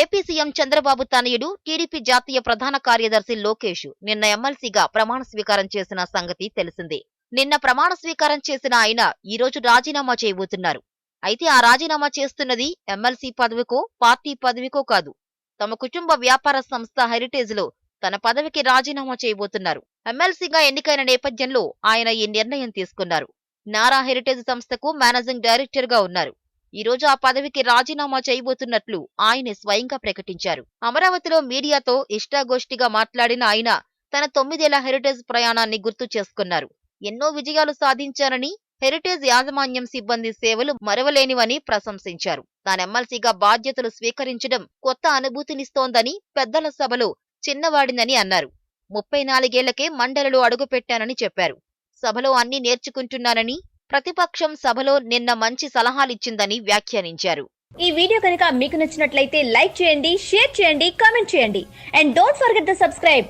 AP CM Chandrababu తనయుడు TDP జాతీయ ప్రధాన కార్యదర్శి లోకేష్ నిన్న ఎమ్మెల్సీగా ప్రమాణ స్వీకారం చేసిన సంగతి తెలిసిందే. నిన్న ప్రమాణ స్వీకారం చేసిన ఆయన ఈ రోజు రాజీనామా చేయబోతున్నారు. అయితే ఆ రాజీనామా చేస్తున్నది ఎమ్మెల్సీ పదవికో పార్టీ పదవికో కాదు. తమ కుటుంబ వ్యాపార సంస్థ హెరిటేజ్లో తన పదవికి రాజీనామా చేయబోతున్నారు. ఎమ్మెల్సీగా ఎన్నికైన నేపథ్యంలో ఆయన ఈ నిర్ణయం తీసుకున్నారు. నారా హెరిటేజ్ సంస్థకు మేనేజింగ్ డైరెక్టర్గా ఉన్నారు. ఈ రోజు ఆ పదవికి రాజీనామా చేయబోతున్నట్లు ఆయనే స్వయంగా ప్రకటించారు. అమరావతిలో మీడియాతో ఇష్టాగోష్ఠిగా మాట్లాడిన ఆయన తన తొమ్మిదేళ్ళ హెరిటేజ్ ప్రయాణాన్ని గుర్తు చేసుకున్నారు. ఎన్నో విజయాలు సాధించారని హెరిటేజ్ యాజమాన్యం సిబ్బంది సేవలు మరవలేనివని ప్రశంసించారు. తాను ఎమ్మెల్సీగా బాధ్యతలు స్వీకరించడం కొత్త అనుభూతినిస్తోందని పెద్దల సభలో చిన్నవాడినని అన్నారు. ముప్పై నాలుగేళ్ళకే మండలిలో అడుగుపెట్టానని చెప్పారు. సభలో అన్ని నేర్చుకుంటున్నానని ప్రతిపక్షం సభలో నిన్న మంచి సలహాలిచ్చిందని వ్యాఖ్యానించారు. ఈ వీడియో కనుక మీకు నచ్చినట్లయితే లైక్ చేయండి షేర్ చేయండి కామెంట్ చేయండి. And don't forget the subscribe.